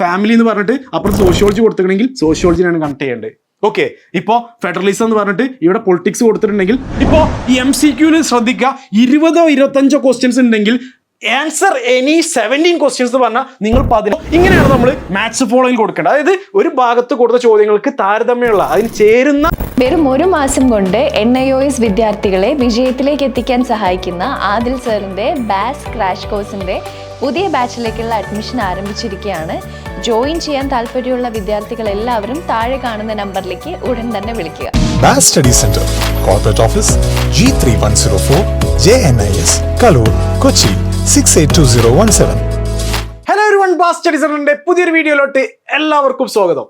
Family എന്ന് പറഞ്ഞിട്ട് അപ്പുറത്ത് സോഷ്യോളജി കൊടുത്തിട്ടുണ്ടെങ്കിൽ സോഷ്യോളജിനാണ് കണക്ട് ചെയ്യേണ്ടത്. ഓക്കെ ഇപ്പോ ഫെഡറലിസം എന്ന് പറഞ്ഞിട്ട് ഇവിടെ പൊളിറ്റിക്സ് കൊടുത്തിട്ടുണ്ടെങ്കിൽ ഇപ്പോ ഈ എം സി ക്യൂൽ ശ്രദ്ധിക്കുക ഇരുപതോ ഇരുപത്തഞ്ചോ ക്വസ്റ്റ്യൻസ് ഉണ്ടെങ്കിൽ ആൻസർ എനി സെവന്റീൻ ക്വസ്റ്റ്യൻസ് പറഞ്ഞാൽ നിങ്ങൾ പതിനോ ഇങ്ങനെയാണ് നമ്മൾ മാത്സ് ഫോളോയിൽ കൊടുക്കേണ്ടത്. അതായത് ഒരു ഭാഗത്ത് കൊടുത്ത ചോദ്യങ്ങൾക്ക് താരതമ്യമുള്ള അതിന് ചേരുന്ന വെറും ഒരു മാസം കൊണ്ട് എൻ ഐ ഒ എസ് വിദ്യാർത്ഥികളെ വിജയത്തിലേക്ക് എത്തിക്കാൻ സഹായിക്കുന്ന ആദിൽ സറിന്റെ ബാസ് ക്രാഷ് കോഴ്സിന്റെ പുതിയ ബാച്ചിലേക്കുള്ള അഡ്മിഷൻ ആരംഭിച്ചിരിക്കുകയാണ്. ജോയിൻ ചെയ്യാൻ താല്പര്യമുള്ള വിദ്യാർത്ഥികൾ എല്ലാവരും താഴെ കാണുന്ന നമ്പറിലേക്ക് ഉടൻ തന്നെ വിളിക്കുക. Bass Study Center, Corporate Office, G3104, two zero one 682017. Hello ഒരു വൺ ബാസ് സെന്ററിന്റെ പുതിയൊരു വീഡിയോയിലോട്ട് എല്ലാവർക്കും സ്വാഗതം.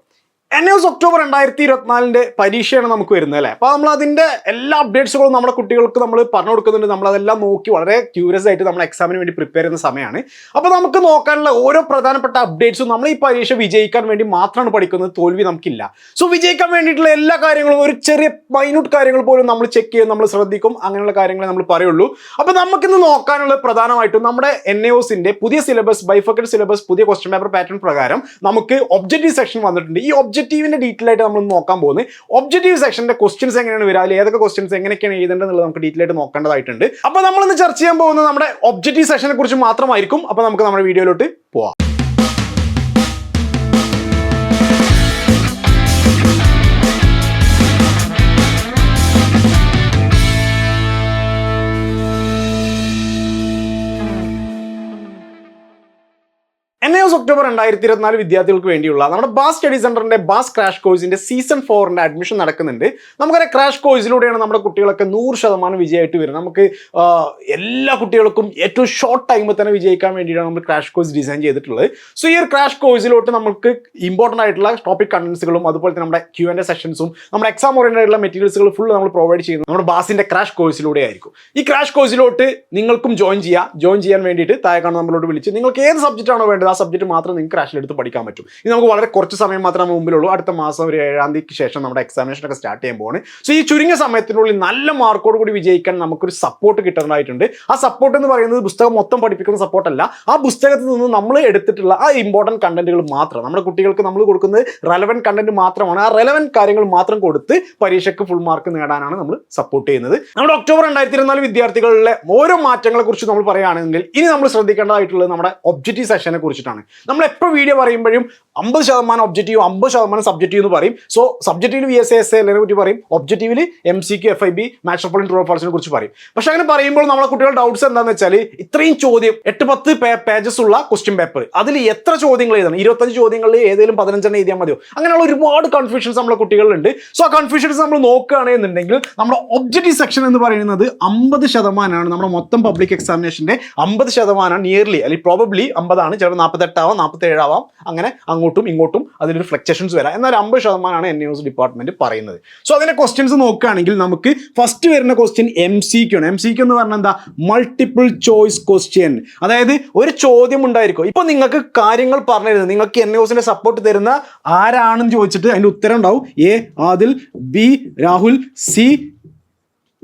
എൻ എസ് ഒക്ടോബർ രണ്ടായിരത്തി ഇരുപത്തിനാലിന്റെ പരീക്ഷയാണ് നമുക്ക് വരുന്നത് അല്ലേ? അപ്പൊ നമ്മൾ അതിന്റെ എല്ലാ അപ്ഡേറ്റ്സുകളും നമ്മുടെ കുട്ടികൾക്ക് നമ്മൾ പറഞ്ഞു കൊടുക്കുന്നുണ്ട്. നമ്മൾ അതെല്ലാം നോക്കി വളരെ ക്യൂരിയസ് ആയിട്ട് നമ്മൾ എക്സാമിന് വേണ്ടി പ്രിപ്പയർ ചെയ്യുന്ന സമയമാണ്. അപ്പോൾ നമുക്ക് നോക്കാനുള്ള ഓരോ പ്രധാനപ്പെട്ട അപ്ഡേറ്റ്സും നമ്മൾ ഈ പരീക്ഷ വിജയിക്കാൻ വേണ്ടി മാത്രമാണ് പഠിക്കുന്നത്. തോൽവി നമുക്കില്ല. സോ വിജയിക്കാൻ വേണ്ടിയിട്ടുള്ള എല്ലാ കാര്യങ്ങളും ഒരു ചെറിയ മൈന്യൂട്ട് കാര്യങ്ങൾ പോലും നമ്മൾ ചെക്ക് ചെയ്യും നമ്മൾ ശ്രദ്ധിക്കും. അങ്ങനെയുള്ള കാര്യങ്ങളെ നമ്മൾ പറയുള്ളൂ. അപ്പൊ നമുക്കിന്ന് നോക്കാനുള്ള പ്രധാനമായിട്ടും നമ്മുടെ എൻ എ ഒസിന്റെ പുതിയ സിലബസ് ബൈഫക്കറ്റ് സിലബസ് പുതിയ ക്വസ്റ്റ്യൻ പേപ്പർ പാറ്റേൺ പ്രകാരം നമുക്ക് ഒബ്ജക്റ്റീവ് സെക്ഷൻ വന്നിട്ടുണ്ട്. ഈ ഒബ്ജക്റ്റീവിന്റെ ഡീറ്റെയിൽ ആയിട്ട് നമ്മൾ നോക്കാൻ പോകുന്നത്. ഒബ്ജക്റ്റീവ് സെക്ഷന്റെ ക്വസ്റ്റ്യൻസ് എങ്ങനെയാണ് വരിക? ഏതൊക്കെ ക്വസ്റ്റ്യൻസ് എങ്ങനെയൊക്കെയാണ് എഴുതേണ്ടത് നമുക്ക് ഡീറ്റെയിൽ ആയിട്ട് നോക്കേണ്ടതായിട്ടുണ്ട്. അപ്പൊ നമ്മൾ ഇന്ന് ചർച്ച ചെയ്യാൻ പോകുന്നത് നമ്മുടെ ഒബ്ജക്റ്റീവ് സെക്ഷനെ കുറിച്ച് മാത്രമായിരിക്കും. അപ്പൊ നമുക്ക് നമ്മുടെ വീഡിയോയിലോട്ട് പോവാം. എൻ ഒക്ടോബർ രണ്ടായിരത്തി ഇരുപത്തിനാല് വിദ്യാർത്ഥികൾക്ക് വേണ്ടിയുള്ള നമ്മുടെ ബാസ് സ്റ്റഡി സെന്ററിന്റെ ബാസ് ക്രാഷ് കോഴ്സിന്റെ സീസൺ ഫോറിന്റെ അഡ്മിഷൻ നടക്കുന്നുണ്ട്. നമുക്കറിയാം ക്രാഷ് കോഴ്സിലൂടെയാണ് നമ്മുടെ കുട്ടികളൊക്കെ നൂറ് ശതമാനം വിജയമായിട്ട് വരുന്നത്. നമുക്ക് എല്ലാ കുട്ടികൾക്കും ഏറ്റവും ഷോർട്ട് ടൈമിൽ തന്നെ വിജയിക്കാൻ വേണ്ടിയിട്ടാണ് നമ്മൾ ക്രാഷ് കോഴ്സ് ഡിസൈൻ ചെയ്തിട്ടുള്ളത്. സോ ഈ ഒരു ക്രാഷ് കോഴ്സിലോട്ട് നമുക്ക് ഇമ്പോർട്ടന്റ് ആയിട്ടുള്ള ടോപ്പിക് കണ്ടൻസുകളും അതുപോലെ തന്നെ നമ്മുടെ ക്യൂ ആൻഡ് സെഷൻസും നമ്മുടെ എക്സാം ഓറിയന്റഡ് ആയിട്ടുള്ള മെറ്റീരിയൽസുകൾ ഫുൾ നമ്മൾ പ്രൊവൈഡ് ചെയ്യുന്നത് നമ്മുടെ ബാസിന്റെ ക്രാഷ് കോഴ്സിലൂടെ ആയിരിക്കും. ഈ ക്രാഷ് കോഴ്സിലോട്ട് നിങ്ങൾക്കും ജോയിൻ ചെയ്യാം. ജോയിൻ ചെയ്യാൻ വേണ്ടിയിട്ട് താഴെ കാണുന്ന നമ്മളോട് വിളിച്ച് നിങ്ങൾക്ക് ഏത് സബ്ജക്റ്റ് ആണോ വേണ്ടത് ആ സബ്ജക്റ്റ് മാത്രം നിങ്ങൾക്ക് ക്രാഷിൽ എടുത്ത് പഠിക്കാൻ പറ്റും. ഇത് നമുക്ക് വളരെ കുറച്ച് സമയം മാത്രമേ മുമ്പിലുള്ളൂ. അടുത്ത മാസം ഒരു ഏഴാം തീയതിക്ക് ശേഷം നമ്മുടെ എക്സാമിനേഷൻ ഒക്കെ സ്റ്റാർട്ട് ചെയ്യാൻ പോകുന്നത് സോ ഈ ചുരുങ്ങിയ സമയത്തിനുള്ളിൽ നല്ല മാർക്കോട് കൂടി വിജയിക്കാൻ നമുക്കൊരു സപ്പോർട്ട് കിട്ടാനായിട്ടുണ്ട് ആ സപ്പോർട്ട് എന്ന് പറയുന്നത് പുസ്തകം മൊത്തം പഠിപ്പിക്കുന്ന സപ്പോർട്ടല്ല ആ പുസ്തകത്തിൽ നിന്ന് നമ്മൾ എടുത്തിട്ടുള്ള ആ ഇമ്പോർട്ടന്റ് കണ്ടന്റുകൾ മാത്രം നമ്മുടെ കുട്ടികൾക്ക് നമ്മൾ കൊടുക്കുന്നത് റെലവന്റ് കണ്ടന്റ് മാത്രമാണ്. ആ റെലവന്റ് കാര്യങ്ങൾ മാത്രം കൊടുത്ത് പരീക്ഷയ്ക്ക് ഫുൾ മാർക്ക് നേടാനാണ് നമ്മൾ സപ്പോർട്ട് ചെയ്യുന്നത്. നമ്മുടെ ഒക്ടോബർ രണ്ടായിരത്തി ഇരുപത്തിനാല് വിദ്യാർത്ഥികളിലെ ഓരോ മാറ്റങ്ങളെ കുറിച്ച് നമ്മൾ പറയുകയാണെങ്കിൽ ഇനി നമ്മൾ ശ്രദ്ധിക്കേണ്ടതായിട്ടുള്ളത് നമ്മുടെ ഒബ്ജക്റ്റീവ് സെഷനെ കുറിച്ചിട്ടാണ്. നമ്മൾ എപ്പോൾ വീഡിയോ പറയുമ്പോഴും അമ്പത് ശതമാനം ഒബ്ജക്റ്റീവ് അമ്പത് ശതമാനം സബ്ജക്റ്റീവ് എന്ന് പറയും. So subjective V S S എല്ലിനെ കുറിച്ച് പറയും. ഒബ്ജക്റ്റീവിൽ M C Q F I B മാട്രോപോളിൻ true ഫോൾസിനെ കുറിച്ച് പറയും. പക്ഷെ അങ്ങനെ പറയുമ്പോൾ നമ്മളെ കുട്ടികളുടെ ഡൗട്ട്സ് എന്താണെന്ന് വെച്ചാൽ ഇത്രയും ചോദ്യം എട്ട് പത്ത് പേജസ് ഉള്ള ക്വസ്റ്റ്യൻ പേപ്പർ അതിൽ എത്ര ചോദ്യങ്ങൾ എഴുതണം? ഇരുപത്തഞ്ച് ചോദ്യങ്ങളിൽ ഏതെങ്കിലും പതിനഞ്ചെണ്ണം എഴുതിയാൽ മതിയോ? അങ്ങനെയുള്ള ഒരുപാട് കൺഫ്യൂഷൻസ് നമ്മളെ കുട്ടികളിലുണ്ട്. സോ ആ കൺഫ്യൂഷൻസ് നമ്മൾ നോക്കുകയാണെന്നുണ്ടെങ്കിൽ നമ്മുടെ ഒബ്ജക്റ്റീവ് സെക്ഷൻ എന്ന് പറയുന്നത് അമ്പത് ശതമാനമാണ് നമ്മുടെ മൊത്തം പബ്ലിക് എക്സാമിനേഷന്റെ അമ്പത് ശതമാനം നിയർലി അല്ലെങ്കിൽ പ്രോബബ്ലി അമ്പതാണ് ചിലപ്പോൾ നാൽപ്പത്തെട്ടാവാം നാൽപ്പത്തേഴാവാം അങ്ങനെ അങ്ങോട്ടും ഇങ്ങോട്ടും അതിലൊരു ഫ്ലക്ച്വേഷൻസ് വരാം. എന്നാൽ അമ്പത് ശതമാനമാണ് എൻ ന്യൂസ് ഡിപ്പാർട്ട്മെന്റ് പറയുന്നത്. സോ അതിന്റെ ക്വസ്റ്റ്യൻസ് നോക്കുകയാണെങ്കിൽ നമുക്ക് ഫസ്റ്റ് വരുന്ന ക്വസ്റ്റ്യൻ എം സി ക്യു ആണ് എം സി ക്യു എന്ന് പറഞ്ഞാൽ എന്താ? മൾട്ടിപ്പിൾ ചോയ്സ് ക്വസ്റ്റ്യൻ അതായത് ഒരു ചോദ്യം ഉണ്ടായിരിക്കും. ഇപ്പൊ നിങ്ങൾക്ക് കാര്യങ്ങൾ പറഞ്ഞു തരുന്നത് നിങ്ങൾക്ക് എൻ ന്യൂസിന്റെ സപ്പോർട്ട് തരുന്ന ആരാണെന്ന് ചോദിച്ചിട്ട് അതിന്റെ ഉത്തരം ഉണ്ടാവും. A Adil B Rahul C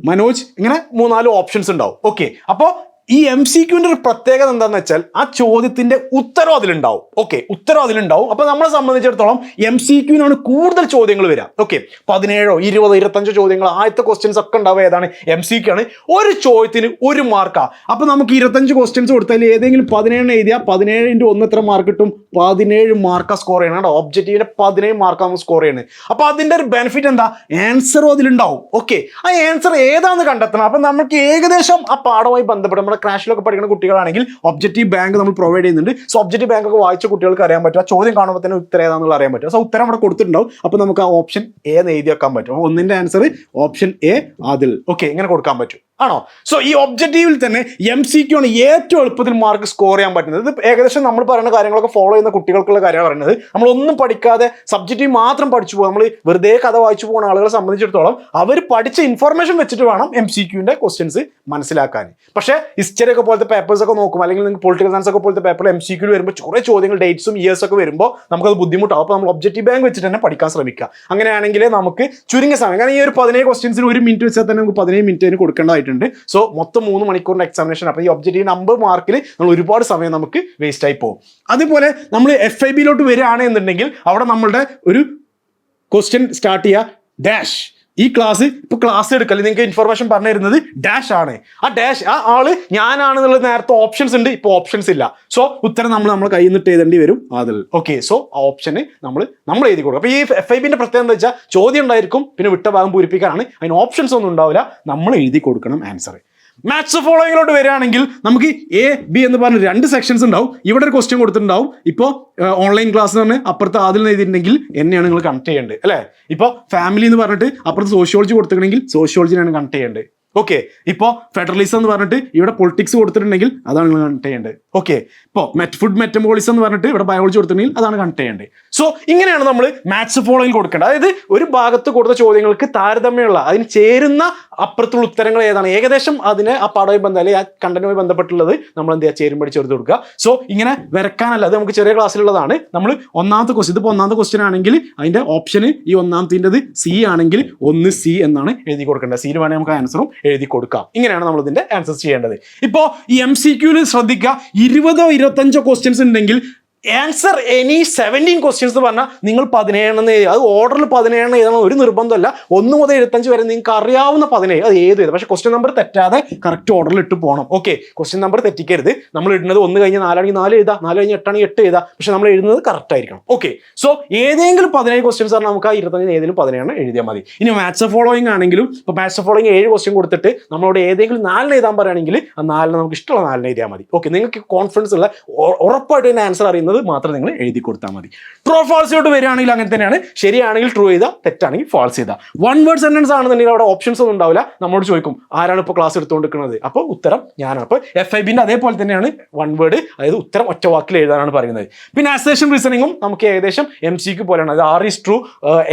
Manoj ഇങ്ങനെ മൂന്നാൽ ഓപ്ഷൻസ് ഉണ്ടാവും. ഓക്കെ അപ്പോൾ ഈ എം സി ക്യൂവിന്റെ ഒരു പ്രത്യേകത എന്താണെന്ന് വെച്ചാൽ ആ ചോദ്യത്തിന്റെ ഉത്തരം അതിലുണ്ടാവും. ഓക്കെ ഉത്തരം അതിലുണ്ടാവും. അപ്പൊ നമ്മളെ സംബന്ധിച്ചിടത്തോളം എം സി ക്യൂവിനാണ് കൂടുതൽ ചോദ്യങ്ങൾ വരിക. ഓക്കെ പതിനേഴോ ഇരുപതോ ഇരുപത്തഞ്ചോ ചോദ്യങ്ങൾ ആദ്യത്തെ ക്വസ്റ്റ്യൻസ് ഒക്കെ ഉണ്ടാവുക ഏതാണ്? എം സി ക്യൂ ആണ് ഒരു ചോദ്യത്തിന് ഒരു മാർക്കാ അപ്പൊ നമുക്ക് ഇരുപത്തഞ്ച് ക്വസ്റ്റ്യൻസ് കൊടുത്താൽ ഏതെങ്കിലും പതിനേഴ് എഴുതിയാൽ പതിനേഴ് ഇന്റു ഒന്ന് എത്ര മാർക്ക് കിട്ടും? പതിനേഴ് മാർക്കാ സ്കോർ ചെയ്യണം കേട്ടോ. ഒബ്ജക്റ്റീവിന്റെ പതിനേഴ് മാർക്ക് നമുക്ക് സ്കോർ ചെയ്യുന്നത് അപ്പൊ അതിന്റെ ഒരു ബെനിഫിറ്റ് എന്താ? ആൻസറും അതിലുണ്ടാവും. ഓക്കെ ആ ആൻസർ ഏതാണെന്ന് കണ്ടെത്തണം. അപ്പൊ നമുക്ക് ഏകദേശം ആ പാഠവുമായി ബന്ധപ്പെട്ട് നമ്മുടെ ക്രാഷിലൊക്കെ പഠിക്കുന്ന കുട്ടികളാണെങ്കിൽ ഒബ്ജക്റ്റീവ് ബാങ്ക് നമ്മൾ പ്രൊവൈഡ് ചെയ്യുന്നുണ്ട്. സോ ഒബ്ജക്റ്റീവ് ബാങ്ക് ഒക്കെ വായിച്ച കുട്ടികൾക്ക് അറിയാൻ പറ്റും. ആ ചോദ്യം കാണുമ്പോൾ തന്നെ ഉത്തരം ഏതാണെന്നുള്ള അറിയാൻ പറ്റും. സോ ഉത്തരം അവിടെ കൊടുത്തിട്ടുണ്ടാവും. അപ്പൊ നമുക്ക് ആ ഓപ്ഷൻ എ എന്ന് എഴുതി വെക്കാൻ പറ്റും. ഒന്നിന്റെ ആൻസർ ഓപ്ഷൻ എ അതിൽ ഓക്കെ ഇങ്ങനെ കൊടുക്കാൻ പറ്റും. ആണോ? സോ ഈ ഒബ്ജക്റ്റീവിൽ തന്നെ എം സി ക്യു ആണ് ഏറ്റവും എളുപ്പത്തിൽ മാർക്ക് സ്കോർ ചെയ്യാൻ പറ്റുന്നത്. ഇത് ഏകദേശം നമ്മൾ പറയുന്ന കാര്യങ്ങളൊക്കെ ഫോളോ ചെയ്യുന്ന കുട്ടികൾക്കുള്ള കാര്യമാണ് പറയുന്നത്. നമ്മളൊന്നും പഠിക്കാതെ സബ്ജക്റ്റീവ് മാത്രം പഠിച്ചു പോകും നമ്മൾ വെറുതെ കഥ വായിച്ചു പോകുന്ന ആളുകളെ സംബന്ധിച്ചിടത്തോളം അവർ പഠിച്ച ഇൻഫർമേഷൻ വെച്ചിട്ട് വേണം എം സി ക്യൂവിന്റെ ക്വസ്റ്റ്യൻസ് മനസ്സിലാക്കാൻ പക്ഷേ ഹിസ്റ്ററി ഒക്കെ പോലത്തെ പേപ്പേഴ്സ് ഒക്കെ നോക്കും അല്ലെങ്കിൽ നിങ്ങൾക്ക് പൊളിറ്റിക്കൽ സയൻസ് ഒക്കെ പോലത്തെ പേപ്പർ എം സി ക്യൂവിൽ വരുമ്പോൾ കുറേ ചോദ്യങ്ങൾ ഡേറ്റ്സും ഇയേഴ്സ് ഒക്കെ വരുമ്പോൾ നമുക്കത് ബുദ്ധിമുട്ടാവും. അപ്പോൾ നമ്മൾ ഒബ്ജക്റ്റീവ് ബാങ്ക് വെച്ചിട്ട് തന്നെ പഠിക്കാൻ ശ്രമിക്കുക. അങ്ങനെയാണെങ്കിൽ നമുക്ക് ചുരുങ്ങിയ സമയം. കാരണം ഈ ഒരു പതിനേഴ് ക്വസ്റ്റ്യൻസിന് ഒരു മിനിറ്റ് വെച്ചാൽ തന്നെ നമുക്ക് പതിനേഴ് മിനിറ്റ് അതിന് കൊടുക്കേണ്ടതായിട്ടുണ്ട്. ആയിട്ടുണ്ട് സോ മൊത്തം മൂന്ന് മണിക്കൂറിന്റെ എക്സാമിനേഷൻ അപ്പോൾ ഈ ഒബ്ജക്റ്റീവ് നമ്പർ മാർക്കിൽ നമ്മൾ ഒരുപാട് സമയം നമുക്ക് വേസ്റ്റ് ആയി പോകും. അതുപോലെ നമ്മൾ എഫ് ഐ ബിയിലോട്ട് വരികയാണെന്നുണ്ടെങ്കിൽ അവിടെ നമ്മളുടെ ഒരു ക്വസ്റ്റ്യൻ സ്റ്റാർട്ട് ചെയ്യുക. ഡാഷ് ഈ ക്ലാസ് ഇപ്പൊ ക്ലാസ് എടുക്കൽ നിങ്ങൾക്ക് ഇൻഫർമേഷൻ പറഞ്ഞു തരുന്നത് ഡാഷ് ആണ്. ആ ഡാഷ് ആ ആൾ ഞാനാണെന്നുള്ള നേരത്തെ ഓപ്ഷൻസ് ഉണ്ട് ഇപ്പൊ ഓപ്ഷൻസ് ഇല്ല. സോ ഉത്തരം നമ്മൾ നമ്മൾ കയ്യിൽ നിന്നിട്ട് എഴുതേണ്ടി വരും അതിൽ. ഓക്കെ സോ ആ ഓപ്ഷന് നമ്മൾ നമ്മൾ എഴുതി കൊടുക്കും. അപ്പോൾ ഈ എഫ് ഐ ബിന്റെ പ്രത്യേകത എന്താ വെച്ചാൽ ചോദ്യം ഉണ്ടായിരിക്കും പിന്നെ വിട്ട ഭാഗം പൂരിപ്പിക്കാനാണ്. അതിന് ഓപ്ഷൻസ് ഒന്നും ഉണ്ടാവില്ല. നമ്മൾ എഴുതി കൊടുക്കണം ആൻസർ മാത്സ് ഫോളോയിങ്ങിലോട്ട് വരികയാണെങ്കിൽ നമുക്ക് എ ബി എന്ന് പറഞ്ഞ രണ്ട് സെക്ഷൻസ് ഉണ്ടാവും. ഇവിടെ ഒരു ക്വസ്റ്റ്യൻ കൊടുത്തിട്ടുണ്ടാവും. ഇപ്പോൾ ഓൺലൈൻ ക്ലാസ് എന്ന് പറഞ്ഞ് അപ്പുറത്ത് ആദ്യം എഴുതിയിട്ടുണ്ടെങ്കിൽ എന്നെയാണ് നിങ്ങൾ കണക്ട് ചെയ്യേണ്ടത് അല്ലേ? ഇപ്പോൾ ഫാമിലി എന്ന് പറഞ്ഞിട്ട് അപ്പുറത്ത് സോഷ്യോളജി കൊടുത്തിട്ടുണ്ടെങ്കിൽ സോഷ്യോളജിനെയാണ് കണക്ട് ചെയ്യേണ്ടത്. ഓക്കെ ഇപ്പോ ഫെഡറലിസം എന്ന് പറഞ്ഞിട്ട് ഇവിടെ പൊളിറ്റിക്സ് കൊടുത്തിട്ടുണ്ടെങ്കിൽ അതാണ് നിങ്ങൾ കണക്ട് ചെയ്യേണ്ടത്. ഓക്കെ ഇപ്പോൾ മെറ്റ് ഫുഡ് മെറ്റബോളിസം എന്ന് പറഞ്ഞിട്ട് ഇവിടെ ബയോളജി കൊടുത്തിട്ടുണ്ടെങ്കിൽ അതാണ് കണക്ട് ചെയ്യേണ്ടത്. സോ ഇങ്ങനെയാണ് നമ്മൾ മാത്സ് ഫോളോയിൽ കൊടുക്കേണ്ടത്. അതായത് ഒരു ഭാഗത്ത് കൊടുത്ത ചോദ്യങ്ങൾക്ക് താരതമ്യമുള്ള അതിന് ചേരുന്ന അപ്പുറത്തുള്ള ഉത്തരങ്ങൾ ഏതാണ്? ഏകദേശം അതിന് ആ പാഠവുമായി ബന്ധം അല്ലെങ്കിൽ ആ കണ്ടന്റുമായി ബന്ധപ്പെട്ടുള്ളത് നമ്മൾ എന്ത് ചെയ്യുക? ചേരും പഠിച്ച് ചേർത്ത് കൊടുക്കുക. സോ ഇങ്ങനെ വരക്കാനല്ല അത് നമുക്ക് ചെറിയ ക്ലാസ്സിലുള്ളതാണ് നമ്മൾ ഒന്നാമത്തെ ക്വസ്റ്റ്യൻ ഇതിപ്പോൾ ഒന്നാമത്തെ ക്വസ്റ്റ്യൻ ആണെങ്കിൽ അതിന്റെ ഓപ്ഷന് ഈ ഒന്നാമത്തിന്റെത് സി ആണെങ്കിൽ ഒന്ന് സി എന്നാണ് എഴുതി കൊടുക്കേണ്ടത്. സിയിൽ വേണമെങ്കിൽ നമുക്ക് ആൻസറും എഴുതി കൊടുക്കാം. ഇങ്ങനെയാണ് നമ്മൾ ഇതിന്റെ ആൻസർ ചെയ്യേണ്ടത്. ഇപ്പോ ഈ എം സി ക്യൂൽ ശ്രദ്ധിക്കുക. ഇരുപതോ ഇരുപത്തഞ്ചോ ക്വസ്റ്റ്യൻസ് ഉണ്ടെങ്കിൽ ആൻസർ എനി സെവന്റീൻ ക്വസ്റ്റ്യൻസ് എന്ന് പറഞ്ഞാൽ നിങ്ങൾ പതിനേഴെണ്ണം എഴുതി. അത് ഓർഡറിൽ പതിനേഴെണ്ണം എഴുതണം ഒരു നിർബന്ധമല്ല. ഒന്ന് മുതൽ എഴുപത്തഞ്ച് വരെ നിങ്ങൾക്ക് അറിയാവുന്ന പതിനേഴ്. അത് ഏത് എഴുതാം. പക്ഷേ ക്വസ്റ്റ്യൻ നമ്പർ തെറ്റാതെ കറക്റ്റ് ഓർഡറിൽ ഇട്ട് പോകണം ഓക്കെ ക്വസ്റ്റ്യൻ നമ്പർ തെറ്റിക്കരുത്. നമ്മൾ ഇടുന്നത് ഒന്ന് കഴിഞ്ഞ് നാലാണെങ്കിൽ നാല് എഴുതാം. നാല് കഴിഞ്ഞ് എട്ടാണെങ്കിൽ എട്ട് എഴുതാം. പക്ഷേ നമ്മൾ എഴുതുന്നത് കറക്റ്റ് ആയിരിക്കണം. ഓക്കെ സോ ഏതെങ്കിലും പതിനേഴ് ക്വസ്റ്റ്യൻസ് പറഞ്ഞാൽ നമുക്ക് ആ ഇരുപത്തഞ്ചിന് ഏതെങ്കിലും പതിനേഴ് എഴുതിയാൽ മതി. ഇനി മാത്സ് ഫോളോയിങ് ആണെങ്കിലും ഇപ്പോൾ മാത്സ് ഫോളോയിങ് ഏഴ് ക്വസ്റ്റ്യൻ കൊടുത്തിട്ട് നമ്മളോട് ഏതെങ്കിലും നാലിന് എഴുതാൻ പറയുകയാണെങ്കിൽ ആ നാലിന് നമുക്ക് ഇഷ്ടമുള്ള നാലിന് എഴുതിയാൽ മതി. ഓക്കെ നിങ്ങൾക്ക് കോൺഫിഡൻസ് ഉള്ള ഉറപ്പായിട്ട് തന്നെ ആൻസർ അറിയുന്നത് മാത്രം നിങ്ങൾ എഴുതി കൊടുത്താൽ മതി. ട്രോ ഫാൾസിലോട്ട് വരികയാണെങ്കിൽ അങ്ങനെ തന്നെയാണ്. ശരിയാണെങ്കിൽ ട്രൂ ചെയ്താൽ തെറ്റാണെങ്കിൽ ഫാൾസ് ചെയ്താൽ വൺ വേർഡ് സെന്റൻസ് ആണെന്നുണ്ടെങ്കിൽ അവിടെ ഓപ്ഷൻസ് ഒന്നും ഉണ്ടാവില്ല. നമ്മളോട് ചോദിക്കും ആരാണ് ഇപ്പോൾ ക്ലാസ് എടുത്തുകൊണ്ടിരിക്കുന്നത്? അപ്പോൾ ഉത്തരം ഞാനാണ്. അപ്പോൾ എഫ് ഐ ബിന്റെ അതേപോലെ തന്നെയാണ് വൺ വേർഡ് അതായത് ഉത്തരം ഒറ്റ വാക്കിൽ എഴുതാനാണ് പറയുന്നത്. പിന്നെ അസേഷൻ റീസണിങ്ങും നമുക്ക് ഏകദേശം എം സിക്ക് പോലെയാണ്. അത് R is true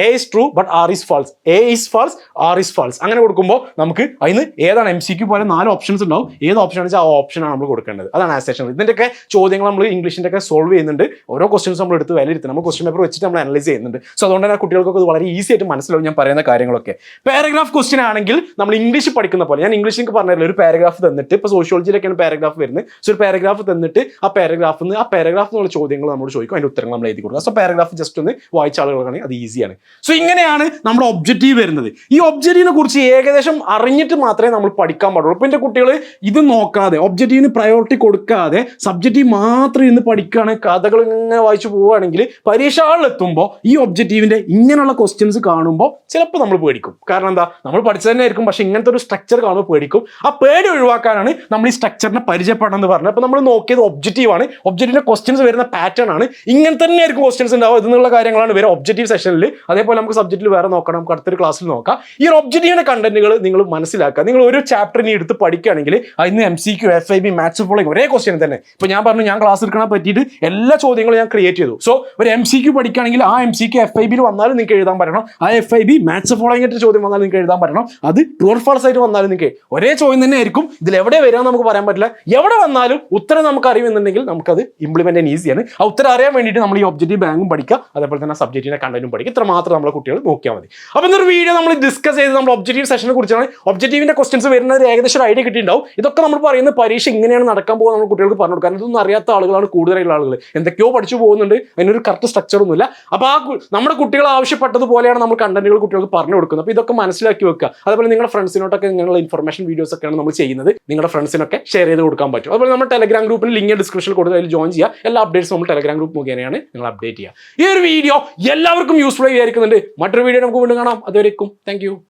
A is true but R is false A is false R is false അങ്ങനെ കൊടുക്കുമ്പോൾ നമുക്ക് അതിന് ഏതാണ് എം സിക്ക് പോലെ നാല് ഓപ്ഷൻസ് ഉണ്ടാവും. ഏത് ഓപ്ഷൻ ആണെന്ന് വെച്ചാൽ ആ ഓപ്ഷനാണ് നമ്മൾ കൊടുക്കേണ്ടത്. അതാണ് അസേഷൻ ഇതിന്റെയൊക്കെ ചോദ്യങ്ങൾ നമ്മൾ ഇംഗ്ലീഷിന്റെ ഒക്കെ സോൾവ് ചെയ്യുന്നുണ്ട്. ഓരോ ക്വസ്റ്റ്യൻസ് നമ്മൾ എടുത്ത് വിലയിരുത്തും. നമ്മൾ ക്വസ്റ്റ്യൻ പേപ്പർ വെച്ചിട്ട് നമ്മൾ അനലൈസ് ചെയ്യുന്നുണ്ട്. സോ അതുകൊണ്ട് തന്നെ കുട്ടികൾക്കൊക്കെ വളരെ ഈസി ആയിട്ട് മനസ്സിലാവും ഞാൻ പറയുന്ന കാര്യങ്ങളൊക്കെ. പാരഗ്രാഫ് ക്വസ്റ്റ്യൻ ആണെങ്കിൽ നമ്മൾ ഇംഗ്ലീഷ് പഠിക്കുന്ന പോലെ ഞാൻ ഇംഗ്ലീഷ് എനിക്ക് പറഞ്ഞില്ല ഒരു പാരഗ്രാഫ് തന്നിട്ട് ഇപ്പോൾ സോഷ്യോളജിയിലൊക്കെയാണ് പാരഗ്രാഫ് വരുന്നത്. സോ ഒരു പാരഗ്രാഫ് തന്നിട്ട് ആ പാരഗ്രാഫിൽ നിന്ന് ആ പാരഗ്രാഫ് എന്നുള്ള ചോദ്യങ്ങൾ നമ്മോട് ചോദിക്കും. അതിന്റെ ഉത്തരങ്ങൾ നമ്മൾ എഴുതി കൊടുക്കുക സോ പാരഗ്രാഫ് ജസ്റ്റ് ഒന്ന് വായിച്ച ആളുകളാണെങ്കിൽ അത് ഈസിയാണ് സോ ഇങ്ങനെയാണ് നമ്മുടെ ഒബ്ജക്റ്റീവ് വരുന്നത്. ഈ ഒബ്ജക്റ്റീവിനെ കുറിച്ച് ഏകദേശം അറിഞ്ഞിട്ട് മാത്രമേ നമ്മൾ പഠിക്കാൻ പാടുള്ളൂ. അപ്പോൾ എന്റെ കുട്ടികൾ ഇത് നോക്കാതെ ഒബ്ജക്റ്റീവിന് പ്രയോറിറ്റി കൊടുക്കാതെ സബ്ജക്റ്റീവ് മാത്രം ഇന്ന് പഠിക്കുകയാണ് കഥകൾ ഇങ്ങനെ വായിച്ചു പോവുകയാണെങ്കിൽ പരീക്ഷ ഹാളിലെത്തുമ്പോൾ ഈ ഒബ്ജക്റ്റീവിന്റെ ഇങ്ങനെയുള്ള ക്വസ്റ്റ്യൻസ് കാണുമ്പോൾ ചിലപ്പോൾ നമ്മൾ പേടിക്കും. കാരണം എന്താ? നമ്മൾ പഠിച്ചു തന്നെ ആയിരിക്കും പക്ഷെ ഇങ്ങനത്തെ ഒരു സ്ട്രക്ചർ കാണുമ്പോൾ പേടിക്കും. ആ പേടി ഒഴിവാക്കാനാണ് നമ്മൾ ഈ സ്ട്രക്ചറിനെ പരിചയപ്പെടണം എന്ന് പറഞ്ഞത്. അപ്പോൾ നമ്മൾ നോക്കിയത് ഒബ്ജക്റ്റീവ് ആണ്. ഒബ്ജക്റ്റീവിന്റെ ക്വസ്റ്റ്യൻസ് വരുന്ന പാറ്റേൺ ആണ്. ഇങ്ങനെ തന്നെ ആയിരിക്കും ക്വസ്റ്റ്യൻസ് ഉണ്ടാവും ഇതെന്നുള്ള കാര്യങ്ങളാണ് വേറെ ഒബ്ജക്റ്റീവ് സെഷനിൽ അതേപോലെ നമുക്ക് സബ്ജക്റ്റിൽ വേറെ നോക്കണം. നമുക്ക് അടുത്തൊരു ക്ലാസ്സിൽ നോക്കാം. ഈ ഒരു ഒബ്ജക്റ്റീവിന്റെ കണ്ടന്റുകൾ നിങ്ങൾ മനസ്സിലാക്കുക. നിങ്ങൾ ഒരു ചാപ്റ്ററിനെ എടുത്ത് പഠിക്കുകയാണെങ്കിൽ അതിന് M C Q F I B match following ഒരേ ക്വസ്റ്റ്യൻ തന്നെ. ഇപ്പോൾ ഞാൻ പറഞ്ഞു ഞാൻ ക്ലാസ് എടുക്കണ പറ്റിയിട്ട് എല്ലാ ചോദ്യങ്ങളും ഞാൻ ക്രിയേറ്റ് ചെയ്തു. സോ ഒരു എം സി ക്യു പഠിക്കുകയാണെങ്കിൽ ആ M C Q F I ബിയിൽ വന്നാലും നിങ്ങൾക്ക് എഴുതാൻ പറ്റണം. ആ F I B match following ആയിട്ട് ചോദ്യം വന്നാലും നിങ്ങൾക്ക് എഴുതാൻ പറ്റണം. അത് ട്രൂർ ഫാൾസ് ആയിട്ട് വന്നാലും നിങ്ങൾക്ക് ഒരേ ചോദ്യം തന്നെ ആയിരിക്കും. ഇതിൽ എവിടെ വരാൻ നമുക്ക് പറയാൻ പറ്റില്ല. എവിടെ വന്നാലും ഉത്തരം നമുക്ക് അറിയുമെന്നുണ്ടെങ്കിൽ നമുക്കത് ഇംപ്ലിമെന്റ് ചെയ്യാൻ ഈസിയാണ് ആ ഉത്തരം അറിയാൻ വേണ്ടിയിട്ട് നമ്മൾ ഈ ഒബ്ജക്റ്റീവ് ബാങ്കും പഠിക്കുക. അതേപോലെ തന്നെ സബ്ജക്റ്റിന്റെ കണ്ടന്റും പഠിക്കുക. ഇത്ര മാത്രം നമ്മളെ കുട്ടികൾ നോക്കിയാൽ മതി. അപ്പോൾ ഇന്നൊരു വീഡിയോ നമ്മൾ ഡിസ്കസ് ചെയ്ത് നമ്മൾ ഒബ്ജക്റ്റീവ് സെഷനെ കുറിച്ചാണ്. ഒബ്ജക്റ്റീവിന്റെ ക്വസ്റ്റൻസ് വരുന്നത് ഏകദേശം ഒരു ഐഡിയ കിട്ടിയിട്ടുണ്ടാവും. ഇതൊക്കെ നമ്മൾ പറയുന്ന പരീക്ഷ ഇങ്ങനെയാണ് നടക്കാൻ പോകുന്നത് നമ്മൾ കുട്ടികൾക്ക് പറഞ്ഞു കൊടുക്കാൻ. ഇതൊന്നും അറിയാത്ത ആളുകളാണ് കൂടുതലായിട്ടുള്ള ആളുകൾ എന്തൊക്കെയോ പഠിച്ചു പോകുന്നുണ്ട്. അതിനൊരു കറക്റ്റ് സ്ട്രക്ചർ ഒന്നുമില്ല. അപ്പോൾ ആ നമ്മുടെ കുട്ടികൾ ആവശ്യപ്പെട്ടതുപോലെയാണ് നമ്മൾ കണ്ടന്റുകൾ കുട്ടികൾക്ക് പറഞ്ഞു കൊടുക്കുന്നത്. അപ്പോൾ ഇതൊക്കെ മനസ്സിലാക്കി വെക്കുക. അതുപോലെ നിങ്ങളുടെ ഫ്രണ്ട്സിനോട്ടൊക്കെ ഇങ്ങനെയുള്ള ഇൻഫർമേഷൻ വീഡിയോസ് ഒക്കെയാണ് നമ്മൾ ചെയ്യുന്നത്. നിങ്ങളുടെ ഫ്രണ്ട്സിനൊക്കെ ഷെയർ ചെയ്ത് കൊടുക്കാൻ പറ്റും. അതുപോലെ നമ്മുടെ ടെലഗ്രാം ഗ്രൂപ്പിൽ ലിങ്ക് ഡിസ്ക്രിപ്ഷനിൽ കൊടുത്ത് അതിൽ ജോയിൻ ചെയ്യുക. എല്ലാ അപ്ഡേറ്റ്സും നമ്മൾ ടെലഗ്രാം ഗ്രൂപ്പ് മുഖേനയാണ് നിങ്ങൾ അപ്ഡേറ്റ് ചെയ്യുക. ഈ ഒരു വീഡിയോ എല്ലാവർക്കും യൂസ്ഫുൾ ആയി വിചാരിക്കുന്നുണ്ട്. മറ്റൊരു വീഡിയോ നമുക്ക് വീണ്ടും കാണാം. അതുവരേക്കും താങ്ക്